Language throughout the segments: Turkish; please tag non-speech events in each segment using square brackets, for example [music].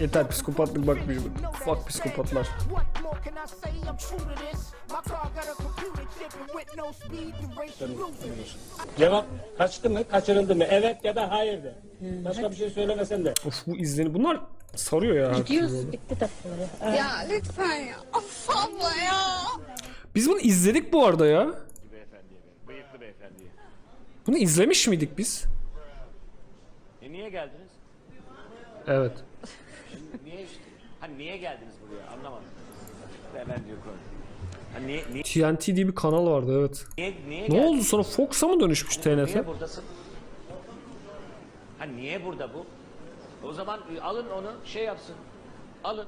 Yeter psikopatlık bakmayacağım. Fuck psikopatlar. Cevap kaçtı mı, kaçırıldı mı? Evet ya da hayır de. Başka bir şey söylemesen de. Of bu izleni bunlar sarıyor ya. türlü. Bitti tatlıları. Ya lütfen ya. Of abla ya. Biz bunu izledik bu arada ya. Beyefendiye, bıyıklı beyefendiye. Bunu izlemiş miydik biz? E niye geldiniz? Evet. Niye işte? Hani niye geldiniz buraya? Anlamadım. Hemen diyor konu. Hani niye, niye, TNT diye bir kanal vardı evet. niye, niye Ne oldu sonra Fox'a mı dönüşmüş TNT? Niye buradasın? Hani niye burada bu? O zaman e, alın onu şey yapsın. Alın.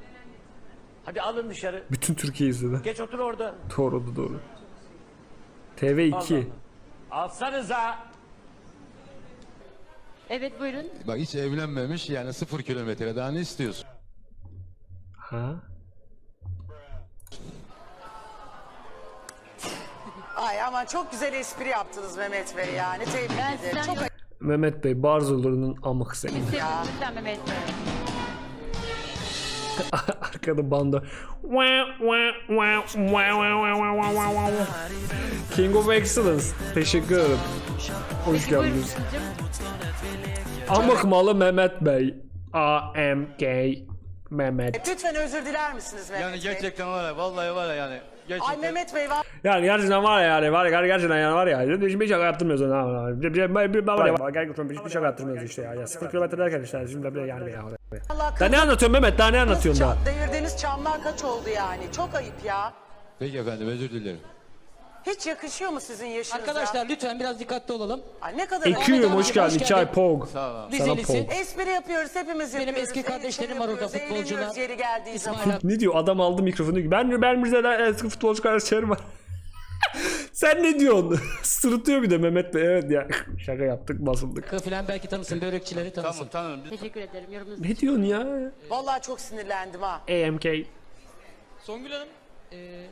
Hadi alın dışarı. Bütün Türkiye izledi. Geç otur orada. Doğru doğru. TV2. Alsanıza. Evet buyurun. Bak hiç evlenmemiş yani sıfır kilometre daha ne istiyorsun? Ha? Ay ama çok güzel espri yaptınız Mehmet Bey yani tebrik Ben ederim. sizden Çok. Mehmet Bey Barzolur'un amık seni. Mehmet Bey. [laughs] Arkada banda. King of Excellence. Teşekkür ederim. Hoş geldiniz. kızım. Amık malı Mehmet Bey. AMK Mehmet. Lütfen özür diler misiniz Mehmet Yani Bey? gerçekten var ya vallahi var ya yani. Gerçekten. Ay Mehmet Bey var. Yani gerçekten var ya yani var ya gerçekten yani var ya. Hiçbir bir şaka yaptırmıyoruz ona. Bir, bir, bir, bir, var ya gerçekten hiçbir şaka yaptırmıyoruz işte ya. ya sıfır kilometre derken işte şimdi bir yani ya. Allah Daha ne anlatıyorsun Mehmet? Daha ne anlatıyorsun daha? Devirdiğiniz çamlar kaç oldu yani? Çok ayıp ya. Peki efendim özür dilerim. Hiç yakışıyor mu sizin yaşınıza? Arkadaşlar lütfen biraz dikkatli olalım. Ay ne kadar Ekiyorum hoş geldin. hoş İki ay geldin. Pog. Sana Rizelisi. Pog. Espri yapıyoruz hepimiz Benim yapıyoruz. eski kardeşlerim var orada futbolcular. eğleniyoruz yeri geldiği zaman. İsmail Ne diyor? Adam aldı mikrofonu diyor ki ben ben Rize'den eski futbolcu kardeşlerim var. [laughs] Sen ne diyorsun? [laughs] Sırıtıyor bir de Mehmet Bey. Evet ya. Şaka yaptık basıldık. Falan belki tanısın, börekçileri tanısın. Tamam tamam. Teşekkür ederim. Yorumunuz Ne diyorsun ya? Vallahi çok sinirlendim ha. AMK. Songül Hanım, e,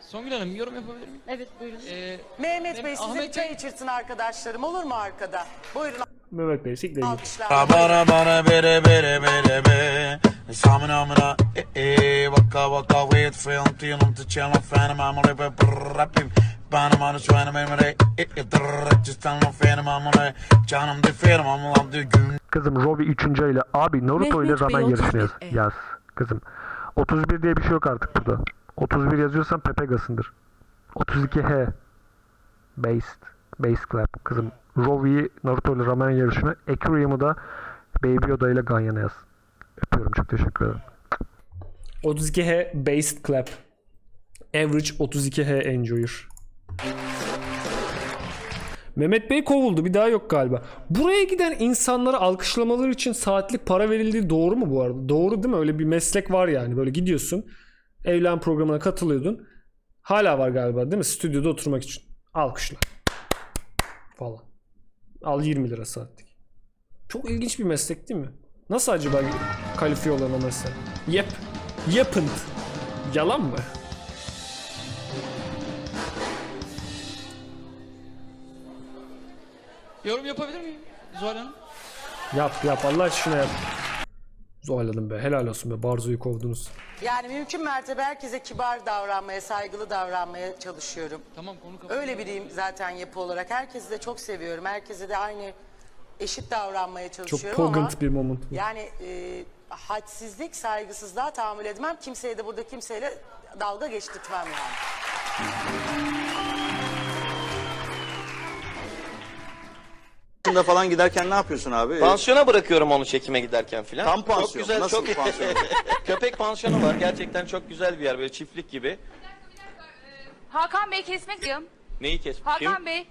Songül Hanım yorum yapabilir miyim? Evet buyurun. E, Mehmet Bey size Ahmet bir çay Bey- içirsin arkadaşlarım olur mu arkada? Buyurun Mehmet Bey siktir git. alkışlar. Bara bara bere bere bere be Samına mına e e Vaka vaka wait film Tiyonum tu channel Fanım amore be brrrapim Benim anı şu anı memre e e drrrr Cistan lo fanım amore Canım de ferim amulam de gün Kızım Rovi 3. ile abi Naruto ile Mehmet Bey, Ramen 31 yarışmıyoruz. E. Yaz kızım. 31 diye bir şey yok artık burada. 31 yazıyorsan Pepegas'ındır. 32H. Based. Base Clap. Kızım Rovi'yi Naruto ile Ramen yarışını. Ekurium'u da Baby Yoda ile Ganyan'a yaz. Öpüyorum çok teşekkür ederim. 32H Based Clap. Average 32H Enjoyer. Mehmet Bey kovuldu. Bir daha yok galiba. Buraya giden insanlara alkışlamaları için saatlik para verildiği doğru mu bu arada? Doğru değil mi? Öyle bir meslek var yani. Böyle gidiyorsun. Evlen programına katılıyordun. Hala var galiba değil mi? Stüdyoda oturmak için. Alkışla. Falan. Al 20 lira saatlik. Çok ilginç bir meslek değil mi? Nasıl acaba kalifiye olan o meslek? Yep. Yapınt. Yalan mı? yorum yapabilir miyim Zuhal Hanım? Yap yap Allah aşkına yap. Zuhal be helal olsun be Barzo'yu kovdunuz. Yani mümkün mertebe herkese kibar davranmaya, saygılı davranmaya çalışıyorum. Tamam konu kapalı. Öyle biriyim zaten yapı olarak. Herkesi de çok seviyorum. Herkese de aynı eşit davranmaya Çok çalışıyorum ama pogant bir moment. bu. yani e, hadsizlik, saygısızlığa tahammül etmem. Kimseye de burada kimseyle dalga geçtirtmem yani. Pansiyona falan giderken ne yapıyorsun abi? Pansiyona bırakıyorum onu çekime giderken filan. Tam pansiyon. Çok güzel, Nasıl çok pansiyon? [laughs] Köpek pansiyonu var. Gerçekten çok güzel bir yer böyle çiftlik gibi. Hakan Bey kesmek diyorum. Neyi kes? Hakan Kim? Bey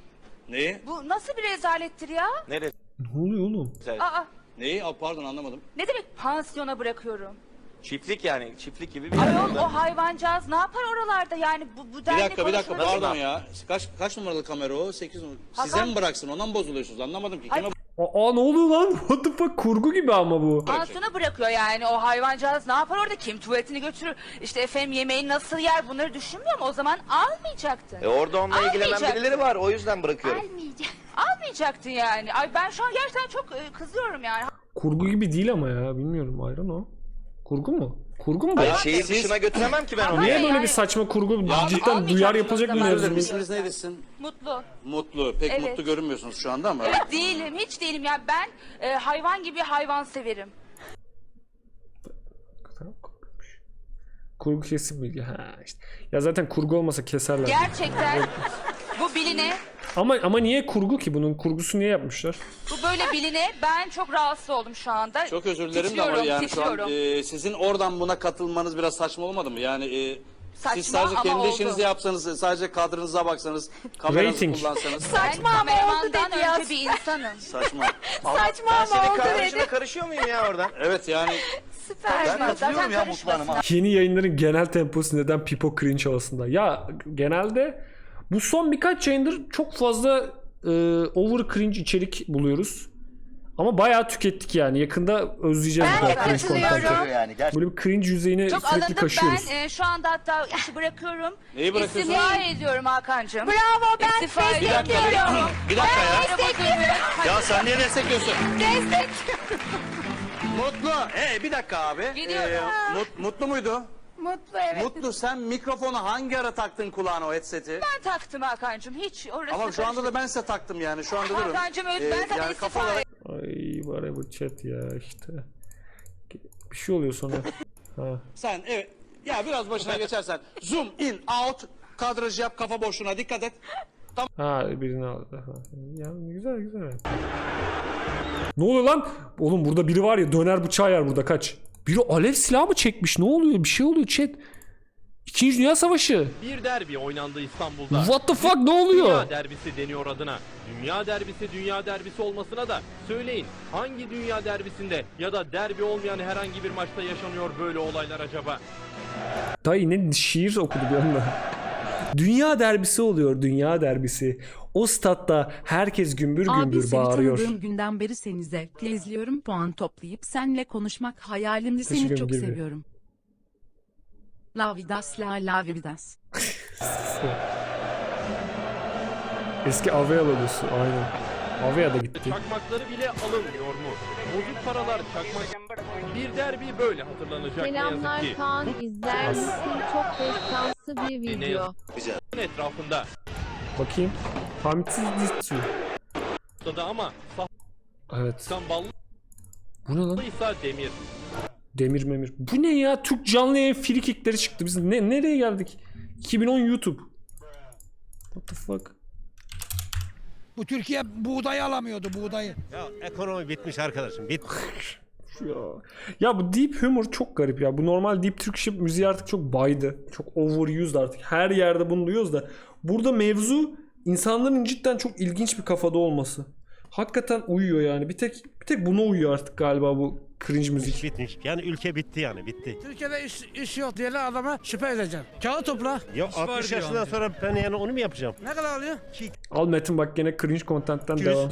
Neyi? bu nasıl bir rezalettir ya? Neresi? Ne oluyor oğlum? Aa Neyi? Aa, pardon anlamadım. ne demek pansiyona bırakıyorum? Çiftlik yani. Çiftlik gibi bir yer. Ayol orada. o hayvancağız ne yapar oralarda yani bu, bu Bir dakika bir dakika konuşulur. pardon ya. Kaç kaç numaralı kamera o? 8 numaralı. Size Hakan- mi bıraksın? Ondan mı bozuluyorsunuz? Anlamadım ki. Kime Aa ne oluyor lan? [laughs] What the fuck? Kurgu gibi ama bu. Pansiyona bırakıyor yani o hayvancağız ne yapar orada kim tuvaletini götürür işte efendim yemeği nasıl yer bunları düşünmüyor mu o zaman almayacaktın. E orada onunla ilgilenen Almayacak. birileri var. O yüzden bırakıyorum. Almayacak. Almayacaktın yani. Ay ben şu an gerçekten çok e, kızıyorum yani. Kurgu gibi değil ama ya. Bilmiyorum ayran o. Kurgu mu? Kurgu mu bu? şehir dışına götüremem ki ben Niye Hayır, böyle hayır. bir saçma kurgu cidden duyar yapılacak bir mevzu. bu. İsminiz neydesin? Mutlu. Mutlu. Pek Evet. mutlu görünmüyorsunuz şu anda ama. Evet değilim. Hiç değilim. Yani ben e, hayvan gibi hayvan severim. Kurgu kesin bilgi. Ha işte. Ya zaten kurgu olmasa keserler. Gerçekten [laughs] bu biline, Ama ama niye kurgu ki bunun kurgusu niye yapmışlar? bu böyle biline ben çok rahatsız oldum şu anda. Çok özür dilerim de ama Titriyorum, yani şu an titriyorum. e, sizin oradan buna katılmanız biraz saçma olmadı mı? Yani e, Saçma siz sadece ama kendi oldu. işinizi yapsanız, sadece kadrınıza baksanız, kameranızı Rating. kullansanız. Saçma ama oldu önce bir insanım. [laughs] Saçma. Saçma ama oldu dedi. karışıyor muyum ya oradan? Evet yani Süper. katılıyorum Zaten ya Mutlu Hanım'a. Yeni yayınların genel temposu neden Pipo cringe havasında? Ya genelde bu son birkaç yayındır çok fazla e, over cringe içerik buluyoruz. Ama bayağı tükettik yani. Yakında özleyeceğiz Ben bu de kadar cringe katılıyorum. yani gerçekten. Böyle bir cringe yüzeyini Çok sürekli alındım kaşıyoruz. ben e, şu anda hatta işi [laughs] bırakıyorum. Neyi bırakıyorsun? İstifa ediyorum Hakan'cığım. Bravo ben İstifa ediyorum. Bir dakika ya. Destekliyorum. Ya sen niye destekliyorsun? Destek. Mutlu. Ee bir dakika abi. Gidiyorum. Ee, mut- mutlu muydu? Mutlu evet. Mutlu sen mikrofonu hangi ara taktın kulağına o headset'i? Ben taktım Hakan'cığım hiç orası Ama şu anda da ben size taktım yani şu anda durun. Hakan'cığım evet Ee, ben sana yani istifa kafa olarak Ay bari bu chat ya işte. Bir şey oluyor sonra. Ha. sen evet ya biraz başına [laughs] geçersen zoom in out kadraj yap kafa boşluğuna dikkat et. Ha birini aldı. Ha. Ya güzel güzel. Ne oluyor lan? Oğlum burada biri var ya döner bıçağı yer burada kaç. Biri alev silahı mı çekmiş? Ne oluyor? Bir şey oluyor chat. İkinci Dünya Savaşı. Bir derbi oynandı İstanbul'da. What the fuck ne oluyor? Dünya derbisi deniyor adına. Dünya derbisi dünya derbisi olmasına da söyleyin hangi dünya derbisinde ya da derbi olmayan herhangi bir maçta yaşanıyor böyle olaylar acaba? Dayı ne şiir okudu bir anda. Dünya derbisi oluyor dünya derbisi. O statta herkes gümbür Abi gümbür seni bağırıyor. tanıdığım günden beri seni zevkle izliyorum. Puan toplayıp seninle konuşmak hayalimdi. Seni Teşekkür çok ederim. seviyorum. La vidas la la vidas. [laughs] Eski Avea logosu aynen. Avea da gitti. Çakmakları bile alınmıyor mu? Bozuk paralar çakmak. Bir derbi böyle hatırlanacak ne yazık ki. Kaan, izler misin? Çok destansı bir Ne yazık ki etrafında. Bakayım. Hamitsiz diziyor. Da ama Evet. saftan ballı Bu ne lan? ise demir. Demir memir. Bu ne ya? Türk canlı yayın frikikleri çıktı. Biz ne, nereye geldik? 2010 YouTube. What the fuck? Bu Türkiye buğdayı alamıyordu buğdayı. Ya ekonomi bitmiş arkadaşım. Bit. [laughs] Ya. ya bu deep humor çok garip ya. Bu normal deep Turkish müziği artık çok baydı. Çok overused artık. Her yerde bunu duyuyoruz da. Burada mevzu insanların cidden çok ilginç bir kafada olması. Hakikaten uyuyor yani. Bir tek bir tek buna uyuyor artık galiba bu cringe müzik. Bitmiş. Yani ülke bitti yani bitti. Türkiye'de iş, iş yok diye adama şüphe edeceğim. Kağıt topla. Ya 60 yaşından sonra ben yani onu mu yapacağım? Ne kadar alıyor? Al Metin bak gene cringe content'ten devam.